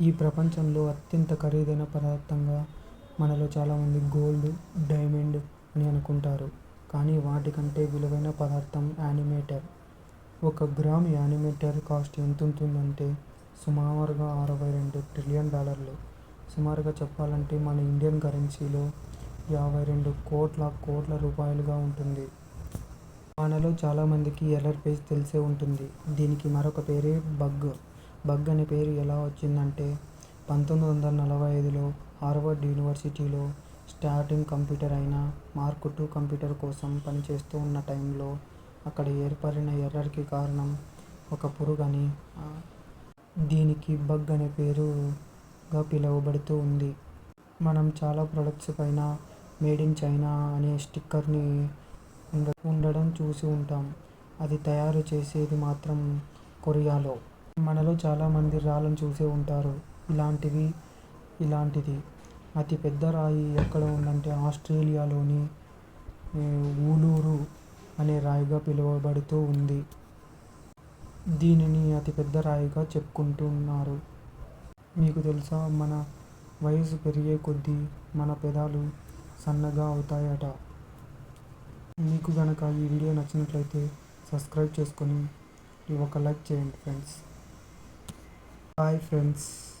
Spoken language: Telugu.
ఈ ప్రపంచంలో అత్యంత ఖరీదైన పదార్థంగా మనలో చాలామంది గోల్డ్ డైమండ్ అని అనుకుంటారు. కానీ వాటికంటే విలువైన పదార్థం యానిమేటర్. ఒక గ్రామ్ యానిమేటర్ కాస్ట్ ఎంత ఉంటుందంటే సుమారుగా అరవై రెండు ట్రిలియన్ డాలర్లు. సుమారుగా చెప్పాలంటే మన ఇండియన్ కరెన్సీలో యాభై రెండు కోట్ల కోట్ల రూపాయలుగా ఉంటుంది. మనలో చాలామందికి ఎర్రర్ పేజ్ తెలిసే ఉంటుంది. దీనికి మరొక పేరే బగ్. బగ్ అనే పేరు ఎలా వచ్చిందంటే పంతొమ్మిది వందల నలభై ఐదులో హార్వర్డ్ యూనివర్సిటీలో స్టార్టింగ్ కంప్యూటర్ అయిన మార్క్ టూ కంప్యూటర్ కోసం పనిచేస్తూ ఉన్న టైంలో అక్కడ ఏర్పడిన ఎర్రర్కి కారణం ఒక పురుగని దీనికి బగ్ అనే పేరుగా పిలువబడుతూ ఉంది. మనం చాలా ప్రొడక్ట్స్ పైన మేడ్ ఇన్ చైనా అనే స్టిక్కర్ని ఉండ ఉండడం చూసి ఉంటాం. అది తయారు చేసేది మాత్రం కొరియాలో. మనలో చాలామంది రాళ్ళను చూసే ఉంటారు. ఇలాంటివి ఇలాంటిది. అతి పెద్ద రాయి ఎక్కడ ఉందంటే ఆస్ట్రేలియాలోని ఊలూరు అనే రాయిగా పిలువబడుతూ ఉంది. దీనిని అతిపెద్ద రాయిగా చెప్పుకుంటున్నారు. మీకు తెలుసా మన వయసు పెరిగే కొద్దీ మన పెదాలు సన్నగా అవుతాయట. మీకు గనక ఈ వీడియో నచ్చినట్లయితే సబ్స్క్రైబ్ చేసుకొని ఒక లైక్ చేయండి ఫ్రెండ్స్. Bye friends